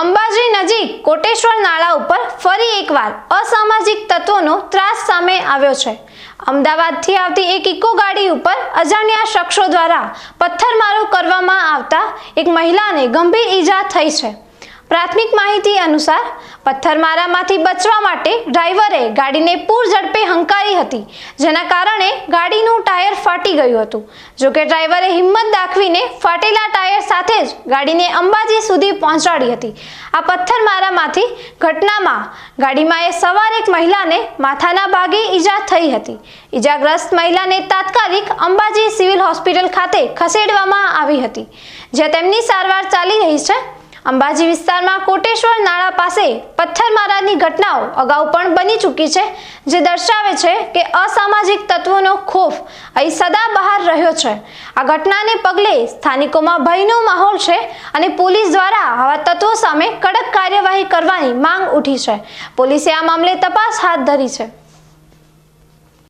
અંબાજી નજીક કોટેશ્વર નાળા ઉપર ફરી એકવાર અસામાજિક તત્વોનો ત્રાસ સામે આવ્યો છે. અમદાવાદથી આવતી એક ઇકો ગાડી ઉપર અજાણ્યા શખ્સો દ્વારા પથ્થરમારો કરવામાં આવતા એક મહિલાને ગંભીર ઈજા થઈ છે. પ્રાથમિક માહિતી અનુસાર પથ્થરમારામાંથી બચવા માટે ડ્રાઈવરે ગાડીને પૂર ઝડપે હંકારી હતી, જેના કારણે ગાડીનું ટાયર ફાટી ગયું હતું. જોકે ડ્રાઈવરે હિંમત દાખવીને ફાટેલા ટાયર સાથે જ ગાડીને અંબાજી સુધી પહોંચાડી હતી. આ પથ્થરમારામાંથી ઘટનામાં ગાડીમાં એ સવાર એક મહિલાને માથાના ભાગે ઈજા થઈ હતી. ઈજાગ્રસ્ત મહિલાને તાત્કાલિક અંબાજી સિવિલ હોસ્પિટલ ખાતે ખસેડવામાં આવી હતી જ્યાં તેમની સારવાર ચાલી રહી છે. અંબાજી વિસ્તારમાં કોટેશ્વર નાળા પાસે પથ્થરમારાની ઘટનાઓ અગાઉ પણ બની ચૂકી છે, જે દર્શાવે છે કે અસામાજિક તત્વોનો ખોફ અહીં સદા બહાર રહ્યો છે. આ ઘટનાને પગલે સ્થાનિકોમાં ભયનો માહોલ છે અને પોલીસ દ્વારા આવા તત્વો સામે કડક કાર્યવાહી કરવાની માંગ ઉઠી છે. પોલીસે આ મામલે તપાસ હાથ ધરી છે.